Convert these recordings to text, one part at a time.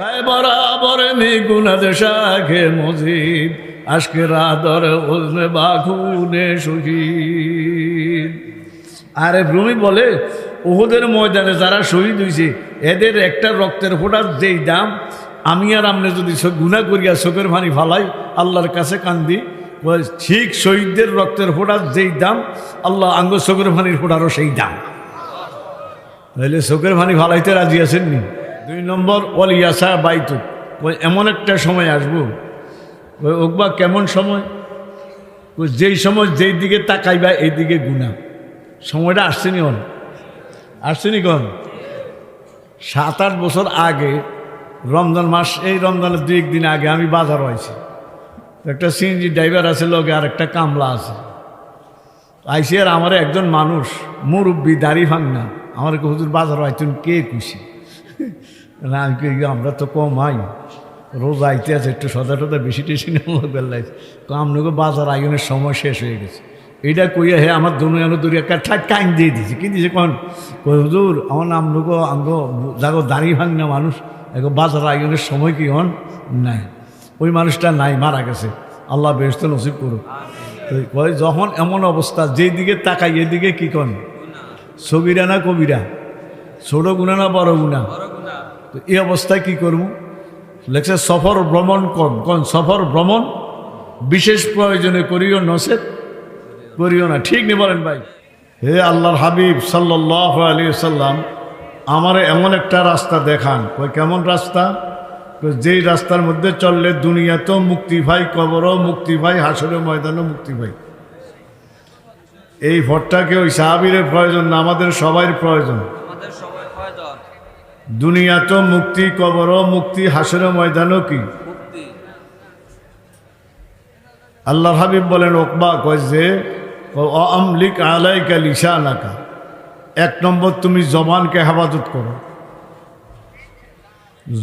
তাই বরাবর নি গুনাতে শাখে মজিদ, আজকে রাদর ওজনে বাখুনে শহীদ। আরে ভূমি বলে ওহদের ময়দানে যারা শহীদ হয়েছে এদের একটা রক্তের ফোটার যেই দাম, আমি আর আপনি যদি গুনাহ করিয়া চোখের পানি ফালাই, আল্লাহর কাছে কান্দি ঠিক শহীদদের রক্তের ফোটার যেই দাম, আল্লাহ আঙ্গ চোখের পানির ফোটারও সেই দাম। তাহলে চোখের পানি ফালাইতে রাজি আছেননি দুই নম্বর ইয়াসা বাইতু ওই এমন একটা সময় আসব। ওই ওকবা কেমন সময়? ওই যেই সময় যেই দিকে তাকাইবা, এই দিকে গুণা। সময়টা আসছেনি হন আসছেনি কন সাত আট বছর আগে, রমজান মাস, এই রমজানের দুই একদিন আগে আমি বাজার হয়েছি। একটা সিএনজি ড্রাইভার আছে, লগে আর একটা কামলা আছে। আইসি আর আমার একজন মানুষ, মুরব্বী, দাড়ি ভাঙনা। আমার হুজুর বাজার হয়তুন কে খুশি না, আমি আমরা তো কম আই রোজ আইতে আছে একটু সদা টদা বেশি টেশি বেলায়। তো আপনাকে বাজার আয়োজনের সময় শেষ হয়ে গেছে। এইটা কইয়া হে, আমার ঠাক টাইম দিয়ে দিয়েছে কি দিয়েছে কই হুজুর, আমার নাম লোক আঙ্গ যাগো দাড়ি ভাঙনা মানুষ। এখন বাজার আয়োজনের সময় কি হন? নাই। ওই মানুষটা নাই, মারা গেছে। আল্লাহ বেহস্ত নসিব করুক। কয়, যখন এমন অবস্থা, যেই দিকে তাকাই, এদিকে কি কন? ছবিরা না কবিরা? ছোট গুণা না বড় গুণা? তো এই অবস্থায় কি করব? লেখছে, সফর ভ্রমণ কন কন সফর ভ্রমণ? বিশেষ প্রয়োজনে করিও নসেদ করিও না। ঠিক নেই বলেন ভাই? হে আল্লাহর হাবিব সাল্লাহ আলী সাল্লাম আমার এমন একটা রাস্তা দেখান। ওই কেমন রাস্তা? যেই রাস্তার মধ্যে চললে দুনিয়াতেও মুক্তি ভাই, কবরও মুক্তি ভাই হাসরে ময়দানও মুক্তি ভাই। এই ভট্টাকে ওই সাহাবিরের প্রয়োজন না আমাদের সবাই প্রয়োজন? দুনিয়াতেও মুক্তি কবরও মুক্তি হাসরে ময়দানও কি? আল্লাহ হাবিব বলেন ওকবা কয় যে আমলিক আলাইকা লিসানাকা এক নম্বর তুমি জবানকে হেফাজত করো।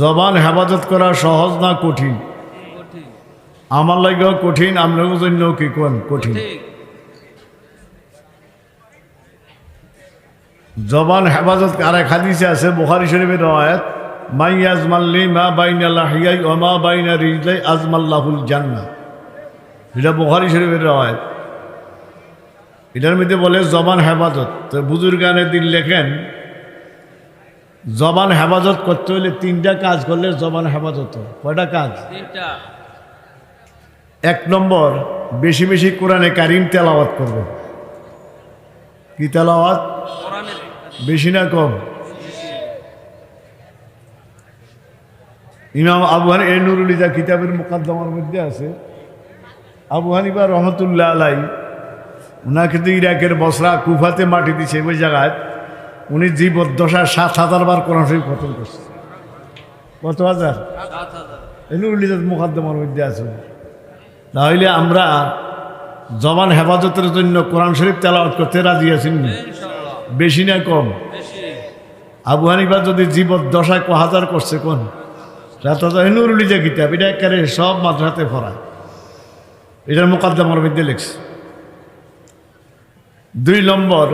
জবান হেফাজত করা সহজ না কঠিন? আমার লাগেও কঠিন আপনার জন্য কি কোন কঠিন। জবান হেফাজত আর এক হাদিসে আছে বুখারি শরীফের রয়াত মাই আজমাল্লি মা বাইনা লাহিয়াই ও মা বাইনা রিজলাই আজমাল্লাহুল জান্নাত এটা বুখারি শরীফের রয়াত এটার মধ্যে বলে জবান হেফাজত। তো বুজুর্গানের দিন লেখেন জবান হেফাজত করতে হলে তিনটা কাজ করলে জবান হেফাজত কয়টা কাজ? এক নম্বর বেশি বেশি কোরআনে কারিম তেলাওয়াত করবে কি তেলাওয়াত? বেশি না কম? ইমাম আবু হানি, এই নুরুল ইজা কিতাবের মোকাদ্দমার মধ্যে আছে। আবু হানিবা রহমতুল্লাহ আলাই ওনাকে তো ইরাকের বসরা কুফাতে মাটি দিছে ওই জায়গায়। উনি জীবদ্দশায় সাত হাজার বার কোরআন শরীফ খতম করছে। কত হাজার? ইজাত মোকাদ্দমার মধ্যে আছে। তাহলে আমরা জবান হেফাজতের জন্য কোরআন শরীফ তেলাওয়াত করতে রাজি আছেন নি? বেশি না কম? আবু হানিফা যদি জীবদ্দশায় ক হাজার করছে কোন? সাত হাজার নুরুলি যে কিতাব এটা একেবারে সব মাদ্রাতে পড়ায় এটার মোকাদ্দমার মধ্যে লিখছে। দুই নম্বর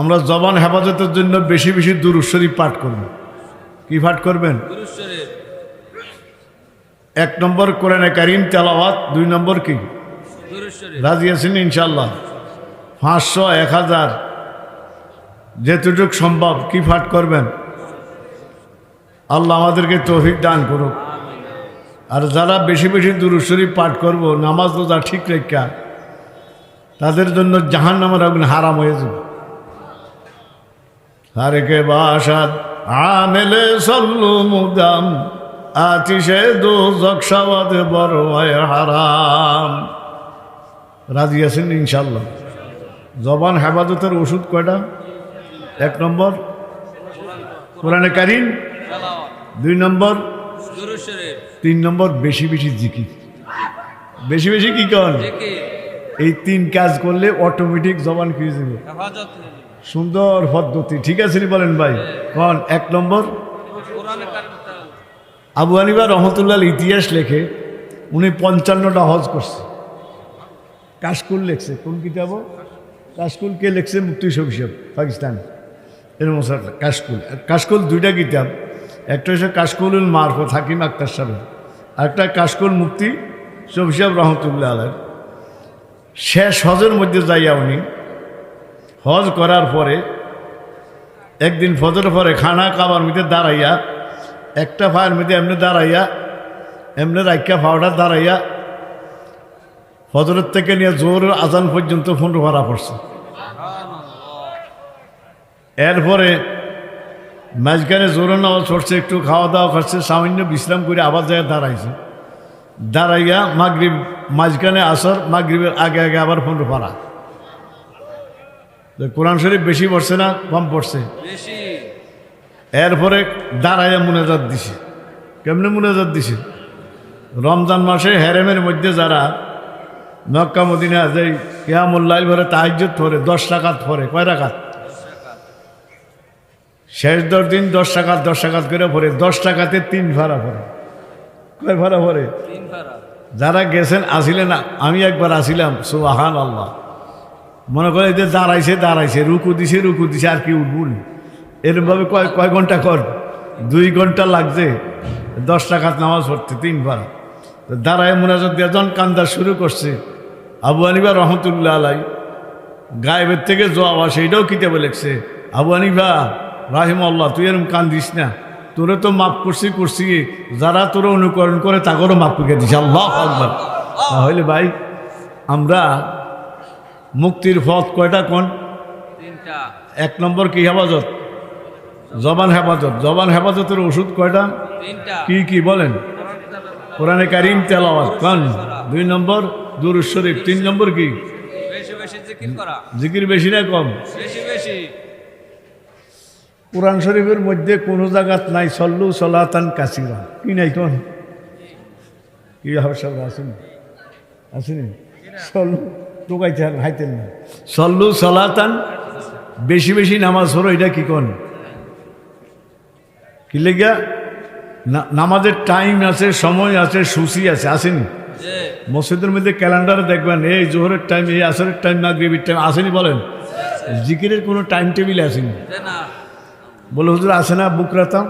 আমরা জবান হেফাজতের জন্য বেশি বেশি দুরুশ্বরী পাঠ করব। কি পাঠ করবেন? এক নম্বর কোরআনে কারিম তেলাওয়াত দুই নম্বর কি? রাজি আছেন ইনশাল্লাহ পাঁচশো এক হাজার যেতটুক সম্ভব কি পাঠ করবেন। আল্লাহ আমাদেরকে তৌফিক দান করুক। আর যারা বেশি বেশি দুরুশ্বরী পাঠ করব, নামাজ রোজা ঠিক রেখা, তাদের জন্য জাহান নামের আগুন হারাম হয়ে যাবে। হারেকে বাসাদ, আমেলে সল্লু মুদাম আতিশে দো জকসাবাদে বড় হারাম। রাজি আছেন ইনশাল্লাহ জবান হেফাজতের ওষুধ কয়টা? এক নম্বর, কোরআনে কারিম। দুই নম্বর, তিন নম্বর, বেশি বেশি জিকির। বেশি বেশি কি দেখি এই তিন কাজ করলে অটোমেটিক জবান হয়ে যাবে। সুন্দর পদ্ধতি, ঠিক আছে বলেন ভাই? কন? এক নম্বর। আবু হানিবা রহমতুল্লাহ ইতিহাস লেখে, উনি পঞ্চান্নটা হজ করছে। কাশকুল লেখছে। কোন কিতাব? কাশকুল কে লেখছে মুক্তি সবিসব পাকিস্তান। এর মশার কাশকুল। কাশকুল দুইটা কিতাব একটা হচ্ছে কাশকুলুল মারফত হাকিম আক্তার সাহেব একটা কাশকুল মুক্তি সাহেব রহমতুল্লাহ আলহ শেষ হজের মধ্যে যাইয়া উনি, হজ করার পরে, একদিন ফজর পরে খানা খাবার মধ্যে দাঁড়াইয়া, একটা ফায়ের মধ্যে এমনি দাঁড়াইয়া, এমনি রাইকা ফাওয়াটা দাঁড়াইয়া, ফজরের থেকে নিয়ে জোর আজান পর্যন্ত ফোন ভাড়া পড়ছে। এরপরে মাঝখানে জোরে নামাজ পড়ছে একটু খাওয়া দাওয়া করছে সামান্য বিশ্রাম করে আবার যায় দাঁড়াইছে। দাঁড়াইয়া মাগরিব মাঝখানে আসর মাগরিবের আগে আগে আবার পনেরো তো কোরআন শরীফ বেশি পড়ছে না কম পড়ছে? এরপরে দাঁড়াইয়া মুনাজাত দিছে। কেমনে মুনাজাত দিছে? রমজান মাসে হেরেমের মধ্যে যারা মক্কা মদিনা যে কেয়ামুল্লাইল ভরে তাহাজ্জুদ পরে দশ টাকাত পরে কয় রাখাত শেষ দশ দিন দশ টাকাত দশ টাকাত করে পরে দশ টাকাতে তিন ভাড়া পরে কয় ভাড়া পারা যারা গেছেন আসিলেন আমি একবার আসিলাম সুবাহান আল্লাহ মনে করে যে দাঁড়াইছে দাঁড়াইছে রুকু দিছে রুকু দিছে আর কি উঠবুল এরমভাবে কয় কয় ঘণ্টা কর? দুই ঘণ্টা লাগছে। দশ টাকাত নামাজ পড়তে তিনবার তো দাঁড়ায় মোনাজাত দিয়ে যখন কান্দা শুরু করছে আবু আনিবা রহমতুল্লাহ আলাই গায়েবের থেকে জবাব আসে এটাও কিতাবে লেখছে আবু আনিবা রাহিম আল্লাহ তুই এরকম কান্দিস না। তোরে তো মাফ করছি করছি। যারা তোরা অনুকরণ করে তাকেও মাফ করে দিছে আল্লাহ আকবার। তাহলে ভাই আমরা মুক্তির পথ কয়টা কোন? এক নম্বর কি হেফাজত? জবান হেফাজত। জবান হেফাজতের ওষুধ কয়টা? কি কি বলেন? কোরআনে কারিম তেলাওয়াত কন? দুই নম্বর দুরুজ শরীফ। তিন নম্বর কি? জিকির জিকির বেশি না কম? বেশি বেশি। কোরআন শরীফের মধ্যে কোনো জায়গাত নাই, সল্লু সলাতান কাসিরা। কি নাই কোন কি সব আসেন। আসেনি। সল্লু টোকাইতে হাইতেন না। সল্লু সলাতান, বেশি বেশি নামাজ হলো এটা কি কোন? কি লেগা নামাজের টাইম আছে, সময় আছে, সূচি আছে, আসেনি। মসজিদের মধ্যে ক্যালেন্ডারে দেখবেন, এই জোহরের টাইম, এই আসরের টাইম না গ্রেভির টাইম আসেনি বলেন। জিকিরের কোনো টাইম টেবিল আসেনি। বলে, হুজুর, আসে না, বুক রাতাম।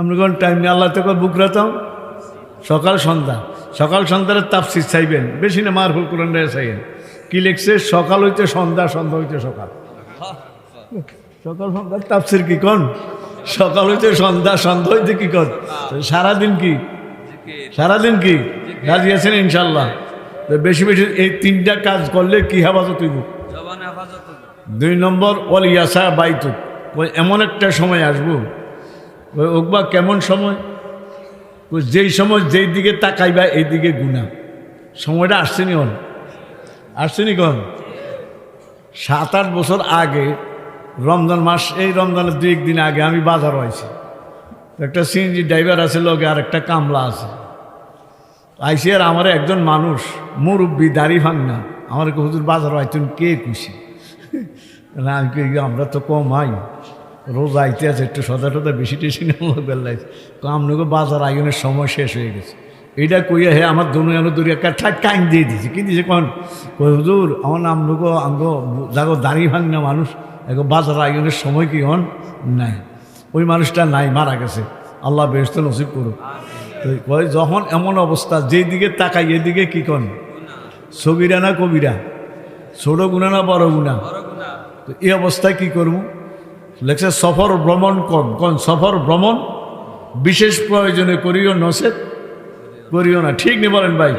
আমরা কোন টাইম নেই আল্লাহ থেকে বুক রাতাম। সকাল সন্ধ্যা। সকাল সন্ধ্যার তাপসির চাইবেন। বেশি না মার কোরআন চাইবেন কি লিখছে? সকাল হইতে সন্ধ্যা সন্ধ্যা হইতে সকাল। সকাল সন্ধ্যার তাপসির কি কন? সকাল হইতে সন্ধ্যা সন্ধ্যা হইতে কি কন? সারাদিন কি? সারাদিন কি? রাজি আছেন ইনশাল্লাহ বেশি বেশি এই তিনটা কাজ করলে কি হেফাজত হইব। দুই নম্বর ওল ইয়াসা বাইতু ওই এমন একটা সময় আসব। ওই ওকবা কেমন সময়? যেই সময় যেই দিকে তাকাইবা, এই দিকে গুণা। সময়টা আসছেনি হন আসছেনি কন সাত আট বছর আগে, রমজান মাস, এই রমজানের দুই একদিন আগে আমি বাজার হয়েছি একটা সিএনজি ড্রাইভার আছে লগে, আর একটা কামলা আছে। আইসি আর আমার একজন মানুষ, মুরব্বী, দাড়ি ভাঙনা। আমার হুজুর বাজার হয়তো কে খুশি না আমি আমরা তো কম আই রোজ আইতে আছে, একটু সদা টদা বেশি টেশি নেওয়া বেলায়। তো আপনাকে বাজার আয়োজনের সময় শেষ হয়ে গেছে। এইটা কইয়া হে, আমার দনু এনে দূরে একটা ঠাক টাইম দিয়ে দিয়েছে কি দিয়েছে কন? কই, হুজুর, আমার নাম লোক আমগো যাগো দাড়ি ভাঙনা মানুষ এখন বাজার আয়োজনের সময় কি হন? নাই। ওই মানুষটা নাই, মারা গেছে। আল্লাহ বেহস্ত নসিব করুক। তো কয় যখন এমন অবস্থা যেই দিকে তাকাই, এদিকে কি কন? সবিরা না কবিরা? ছোট গুণা না বড় গুণা? এই অবস্থায় কি করব? লেখছে সফর ভ্রমণ কম কোন সফর ভ্রমণ বিশেষ প্রয়োজনে করিও নসেদ করিও না। ঠিক নেই বলেন ভাই?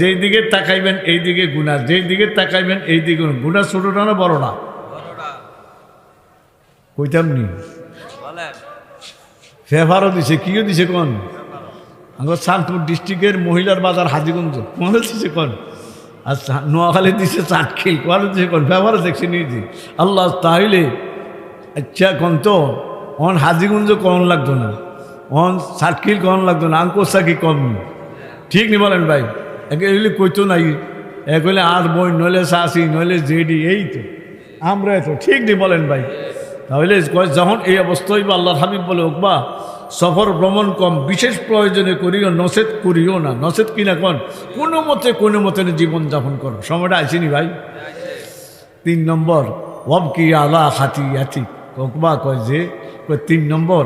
যেই দিকে তাকাইবেন এই দিকে গুণা যেই দিকে তাকাইবেন এই দিকে গুণা। ছোটটা না বড় না? কইতাম নি? ফেভারও দিছে কিও দিছে কোন? আমার চাঁদপুর ডিস্ট্রিক্টের মহিলার বাজার হাজিগঞ্জ। মনে দিছে কোন? আর নোয়াখালী দিছে চাটখিল কোয়ালে দিছে কোন? ফেভারও দেখছি নিয়েছি আল্লাহ তাহলে আচ্ছা কোন তো? অন হাজিগঞ্জ কম লাগতো না? অন চাটখিল কম লাগতো না? আঙ্কোসা কি কম। ঠিক নি বলেন ভাই? একে এগুলি কইতো নাই। এ কইলে আর বই, নইলে শাসি নইলে জেডি, এই তো। আমরা তো। ঠিক নি বলেন ভাই? তাহলে যখন এই অবস্থায় বা আল্লাহ হাবিব বলে ওকবা সফর ভ্রমণ কম, বিশেষ প্রয়োজনে করিও নসেদ করিও না। নসেদ কিনা কন? কোনো মতে কোনো মতে জীবন যাপন করো। সময়টা আসেনি ভাই? তিন নম্বর ওব কি আলা খাতি আতি ওকবা কয় যে তিন নম্বর,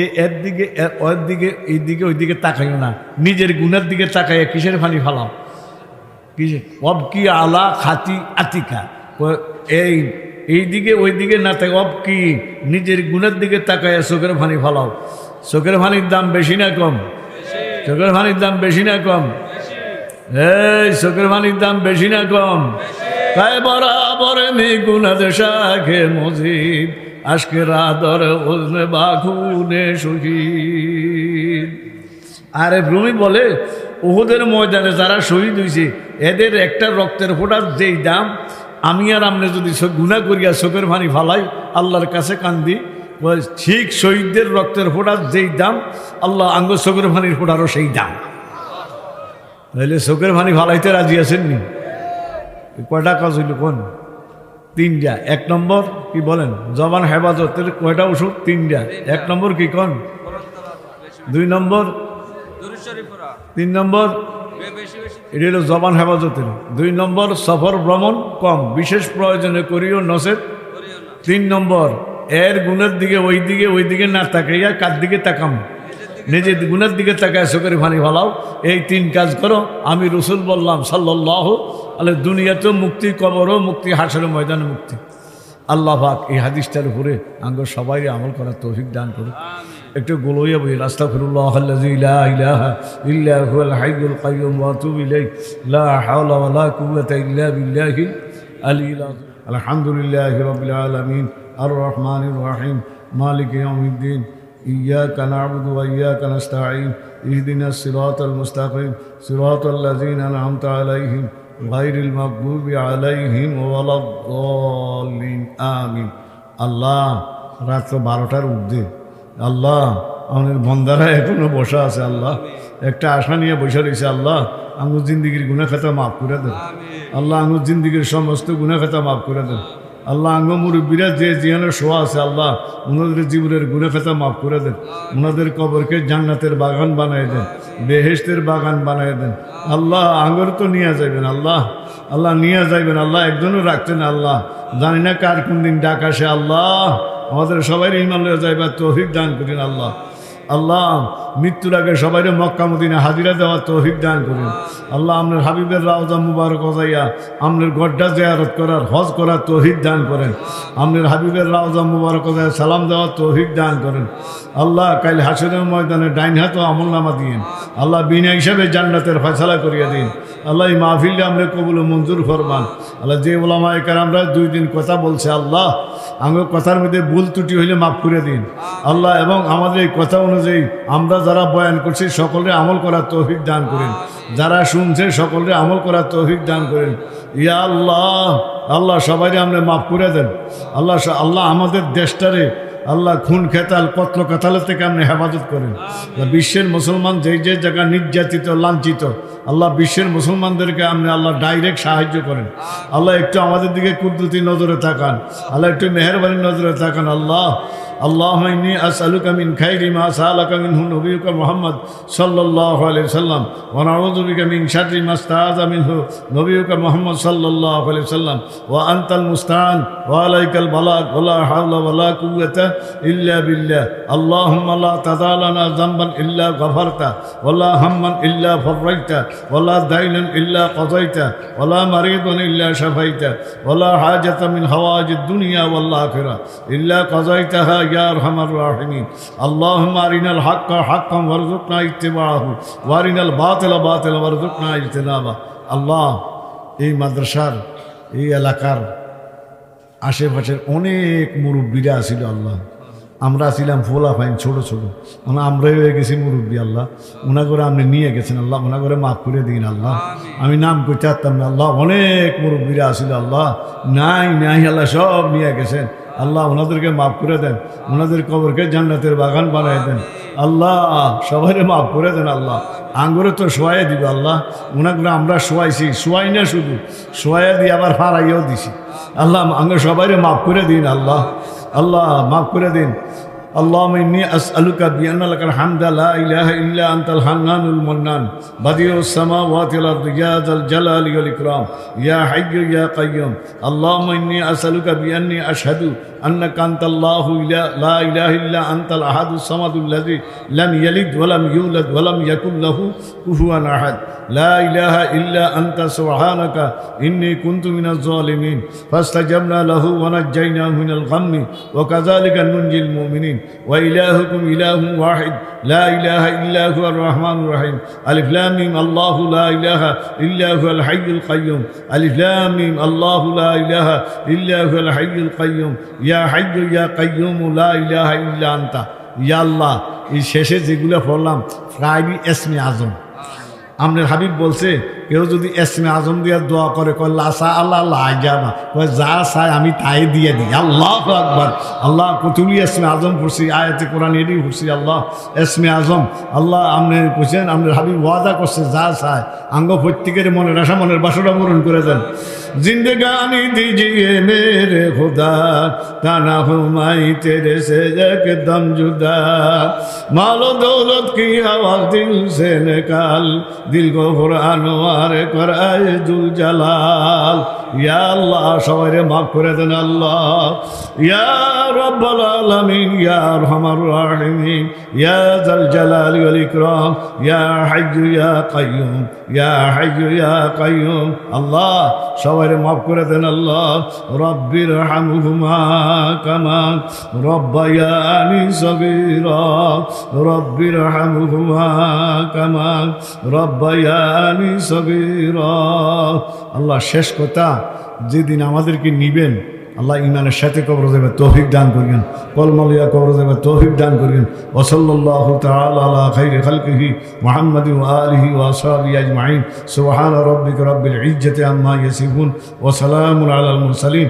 এ এর দিকে ওর দিকে, এই দিকে, ওই দিকে তাকাইও না। নিজের গুণের দিকে তাকাইয়া কিসের পানি ফালাও? কিসের অব কি আলা খাতি আতিকা এই এই দিকে, ওই দিকে না থাকে অব কি নিজের গুণের দিকে তাকাইয়া চোখের পানি ফালাও? চোখের পানির দাম বেশি না কম? চোখের পানির দাম বেশি না কম? এই, চোখের পানির দাম বেশি না কম? তাই বরাবর মি গুনাদ শাখে মজিদ, আজকে রাদর ওজনে বাখুনে শহীদ। আরে ভ্রমি বলে ওদের ময়দানে যারা শহীদ হয়েছে এদের একটা রক্তের ফোটার যেই দাম, আমি আর আপনি যদি গুণা করিয়া চোখের পানি ফালাই, আল্লাহর কাছে কান্দি ঠিক শহীদদের রক্তের ফোটার যেই দাম, আল্লাহ আঙ্গ চোখের পানির ফোটারও সেই দাম। তাহলে চোখের পানি ফালাইতে রাজি আছেননি কয়টা কাজ হইল কোন? তিনটা। এক নম্বর কি বলেন? জবান হেফাজতের কয়টা ওষুধ? তিনটা। এক নম্বর কি কোন? দুই নম্বর? তিন নম্বর? এটি হলো জবান হেফাজতের। দুই নম্বর, সফর ভ্রমণ কম। বিশেষ প্রয়োজনে করিও নসেদ করিও না তিন নম্বর এর গুণের দিকে ওই দিকে ওই দিকে না তাকাইয়া কার দিকে তাকাম? নিজের গুণের দিকে তাকায় চোখের পানি ফালাও। এই তিন কাজ করো। আমি রসুল বললাম সাল্লাহ আলে দুনিয়াতেও মুক্তি কবরও মুক্তি হাসের ময়দানে মুক্তি। আল্লাহ পাক এই হাদিসটার উপরে আঙ্গ সবাই আমল করার তৌফিক দান করুন একটু গোলইয়া বই আলিয়্যিল আযীম। আলহামদুলিল্লাহি আলামিন। আর রহমানির রহিম মালিক ইয়াউমিদ্দিন إياك نعبد وإياك نستعين اهدنا الصراط المستقيم صراط الذين أنعمت عليهم غير المغضوب عليهم ولا الضالين آمين আল্লাহ রাত্র বারোটার ঊর্ধ্বে আল্লাহ আমাদের বন্দারা এখনো বসা আছে আল্লাহ একটা আশা নিয়ে বসে রয়েছে আল্লাহ আঙুর জিন্দিগির গুণা খাতা মাফ করে দেন আল্লাহ আঙুর জিন্দিগির সমস্ত গুণা খাতা মাফ করে দেন আল্লাহ আঙ্গ মুরব্বীরা যে জিয়ানের শোয়া আছে, আল্লাহ ওনাদের জীবনের গুণা খাতা মাফ করে দেন। ওনাদের কবরকে জান্নাতের বাগান বানায় দেন বেহেস্তের বাগান বানায় দেন। আল্লাহ আঙ্গর তো নিয়ে যাবেন আল্লাহ আল্লাহ নিয়ে যাইবেন, আল্লাহ একজনও রাখছেন আল্লাহ। জানি না কার কোন দিন ডাক আসে, আল্লাহ। আমাদের সবাই ইমান লয়ে যাইবার তৌফিক দান করেন আল্লাহ। আল্লাহ, মৃত্যুর আগে সবাই মক্কা মদিনা হাজিরা দেওয়ার তৌফিক দান করুন। আল্লাহ আমনের হাবিবের রাউজা মুবারক হজাইয়া আপনার গড্ডা জেয়ারত করার, হজ করার তৌফিক দান করেন। আমনের হাবিবের রাউজা মুবারক হজাইয়া সালাম দেওয়ার তৌফিক দান করেন। আল্লাহ, কাল হাসনের ময়দানে ডাইন হাত আমল নামা দিন আল্লাহ বিনা হিসাবে জান্নাতের ফয়সালা করিয়া দিন। আল্লাহ, এই মাহফিলটা আমরা কবুল মঞ্জুর ফরমান। আল্লাহ, যে ওলামায় আমরা দুই দিন কথা বলছে, আল্লাহ আমার কথার মধ্যে ভুল ত্রুটি হইলে মাফ করে দিন। আল্লাহ, এবং আমাদের এই কথা অনুযায়ী আমরা যারা বয়ান করছি সকলে আমল করার তৌফিক দান করেন। যারা শুনছে সকলে আমল করার তৌফিক দান করেন। ইয়া আল্লাহ আল্লাহ সবাই আমরা মাফ করে দেন। আল্লাহ আল্লাহ আমাদের দেশটারে আল্লাহ খুন খেতাল পত্র কাতালের থেকে আপনি হেফাজত করেন। বিশ্বের মুসলমান যেই যে জায়গা নির্যাতিত লাঞ্ছিত আল্লাহ বিশ্বের মুসলমানদেরকে আপনি আল্লাহ ডাইরেক্ট সাহায্য করেন। আল্লাহ একটু আমাদের দিকে কুদরতি নজরে থাকান আল্লাহ একটু মেহরবানির নজরে থাকান আল্লাহ اللهم إني أسألك من خير ما سألك منه نبيك محمد صلى الله عليه وسلم ونعوذ بك من شر ما استعاذ منه نبيك محمد صلى الله عليه وسلم وأنت المستعان وعليك البلاغ ولا حول ولا قوة إلا بالله اللهم لا تدع لنا ذنبا إلا غفرته ولا هما إلا فرجته ولا دينا إلا قضيته ولا مريضا إلا شفيته ولا حاجة من حوائج الدنيا والآخرة إلا قضيتها يا أرحم الراحمين اللهم أرنا الحق حقا وارزقنا اتباعه وأرنا الباطل باطلا وارزقنا اجتنابه الله এই মাদ্রাসার এই এলাকার আশেপাশের অনেক মুরব্বীরা ছিল আল্লাহ আমরা ছিলাম ফোলা ফাইন ছোট ছোট মানে আমরাই হয়ে গেছি মুরব্বী আল্লাহ ওনা করে আপনি নিয়ে গেছেন আল্লাহ ওনা করে মাফ করে দিন আল্লাহ আমি নাম করতে পারতাম না আল্লাহ অনেক মুরব্বীরা আসিল আল্লাহ নাই নাই আল্লাহ সব নিয়ে গেছেন আল্লাহ ওনাদেরকে মাফ করে দেন, ওনাদের কবরকে জান্নাতের বাগান বানাই দেন। আল্লাহ সবাই মাফ করে দেন আল্লাহ। আঙ্গুরে তো শোয়াই দিবে আল্লাহ। ওনাগুলো আমরা শোয়াইছি, শোয়াই না শুধু শোয়াই দিয়ে আবার হারাইয়াও দিছি। আল্লাহ, আঙ্গুর সবাই মাফ করে দিন আল্লাহ। আল্লাহ, মাফ করে দিন। اللهم إني أسألك بأن لك الحمد لا إله إلا أنت الحنان المنان بديع السماوات والأرض يا ذا الجلال والإكرام يا حي يا قيوم. اللهم إني أسألك بأني أشهد أنك أنت الله لا إله إلا أنت الأحد الصمد الذي لم يلد ولم يولد ولم يكن له كفوا أحد. لا إله إلا أنت سبحانك إني كنت من الظالمين. فاستجبنا له ونجيناه من الغم وكذلك ننجي المؤمنين. وإلهكم إله واحد لا إله إلا هو الرحمن الرحيم ألف لام ميم الله لا إله إلا هو الحي القيوم ألف لام ميم الله لا إله إلا هو الحي القيوم يا حي يا قيوم لا إله إلا أنت يا الله এই শেষে যেগুলো পড়লাম প্রায়ই এসমে আজম আমনের হাবিব বলছে কেউ যদি এসমে আজম দিয়ে দোয়া করে কল্লা আসা আল্লাহ আল্লাহ আজাবা কয়, যা চায় আমি তাই দিয়ে দিই। আল্লাহ আকবর। আল্লাহ তুমি এসমে আজম পড়ছি, আয়াতে কোরআন এটি পড়ছি, আল্লাহ। এসমে আজম, আল্লাহ আমনে কুছেন আপনি হাবি ওয়াদা করছে, যা চায় আঙ্গ প্রত্যেকের মনের আশা, মনের বাসনা পূরণ করে দেন। জিন্দগানি দিজিয়ে মেরে খোদা কানা হুমাই তেরে সে একদম জুদা। মাল দৌলত কি আওয়াজ দিল সে নেকাল দিল ফুরানোয়ার করায় দুল জালাল ইয়া আল্লাহ, সবাই মাফ করে দেন আল্লাহ। ইয়া রব্বাল আলামিন, ইয়া আরহামার রাহিমিন, ইয়া জাল জালালি ওয়াল ইকরাম, ইয়া হাইয়্যু, ইয়া কাইয়ুম ইয়া হাইয়্যু, ইয়া কাইয়ুম আল্লাহ, সবাই মাফ করে দেন আল্লাহ। রব্বির হামহুমা কামা রব্বায়ানি সগীরা। রব্বির হামহুমা কামা রব্বায়ানি সগীরা। আল্লাহ শেষ কথা, যেদিন আমাদেরকে নিবেন, আল্লাহ ইমানের সাথে কবর দেবে তৌফিক দান করিবেন কলমালিয়া কবর দেবে তৌফিক দান করিবেন। ওসল্লাহ আলা খাইরি খালকিহি মুহাম্মাদি আলিহি ওয়া আসহাবিহি আজমাইন। সুবহান রাব্বিকা রাব্বিল ইজ্জাতি আম্মা ইয়াসিফুন। ওয়া সালামুন আলাল মুরসালিন।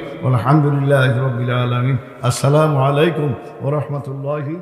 আলাইকুম ওয়া রাহমাতুল্লাহি